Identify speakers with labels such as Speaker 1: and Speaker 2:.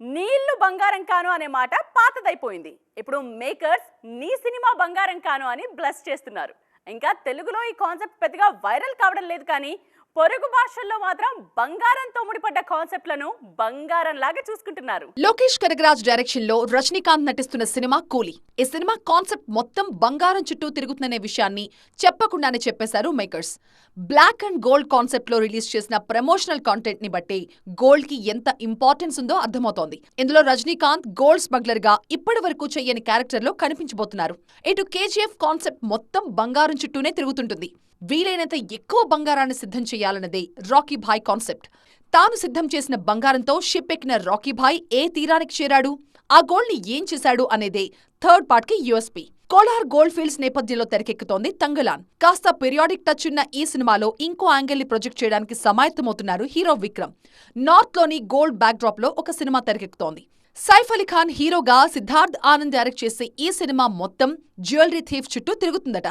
Speaker 1: నీళ్ళు బంగారం కాను అనే మాట పాతదైపోయింది. ఇప్పుడు మేకర్స్ నీ సినిమా బంగారం కాను అని బ్లస్ చేస్తున్నారు. ఇంకా తెలుగులో ఈ కాన్సెప్ట్ పెద్దగా వైరల్ కావడం లేదు కానీ పొరుగు భాషల్లో మాత్రం బంగారంతో ముడిపడ్డ కాన్సెప్ట్లను బంగారం లాగా చూసుకుంటున్నారు.
Speaker 2: లోకేష్ కనగరాజ్ డైరెక్షన్లో రజనీకాంత్ నటిస్తున్న సినిమా కూలీ. ఈ సినిమా కాన్సెప్ట్ మొత్తం బంగారం చుట్టూ తిరుగుతుందనే విషయాన్ని చెప్పకుండానే చెప్పేశారు మేకర్స్. బ్లాక్ అండ్ గోల్డ్ కాన్సెప్ట్లో రిలీజ్ చేసిన ప్రమోషనల్ కాంటెంట్ని బట్టి గోల్డ్కి ఎంత ఇంపార్టెన్స్ ఉందో అర్థమవుతోంది. ఇందులో రజనీకాంత్ గోల్డ్ స్మగ్లర్గా ఇప్పటి వరకు చెయ్యని క్యారెక్టర్లో కనిపించబోతున్నారు. ఇటు కేజీఎఫ్ కాన్సెప్ట్ మొత్తం బంగారం చుట్టూనే తిరుగుతుంటుంది. వీలైనంత ఎక్కువ బంగారాన్ని సిద్ధం చేయాలన్నదే రాకీ భాయ్ కాన్సెప్ట్. తాను సిద్ధం చేసిన బంగారంతో షిప్ ఎక్కిన రాకీ భాయ్ ఏ తీరానికి చేరాడు? ఆ గోల్డ్ని ఏం చేశాడు అనేదే థర్డ్ పార్ట్కి యుఎస్పీ. కోలార్ గోల్డ్ ఫీల్డ్స్ నేపథ్యంలో తెరకెక్కుతోంది తంగలాన్. కాస్త పీరియాడిక్ టచ్ ఉన్న ఈ సినిమాలో ఇంకో యాంగిల్ని ప్రొజెక్ట్ చేయడానికి సమాయత్తమవుతున్నారు హీరో విక్రమ్. నార్త్లోని గోల్డ్ బ్యాక్ డ్రాప్లో ఒక సినిమా తెరకెక్కుతోంది. సైఫ్ అలీ ఖాన్ హీరోగా సిద్ధార్థ్ ఆనంద్ డైరెక్ట్ చేసే ఈ సినిమా మొత్తం జ్యువెలరీ థీఫ్ చుట్టూ తిరుగుతుందట.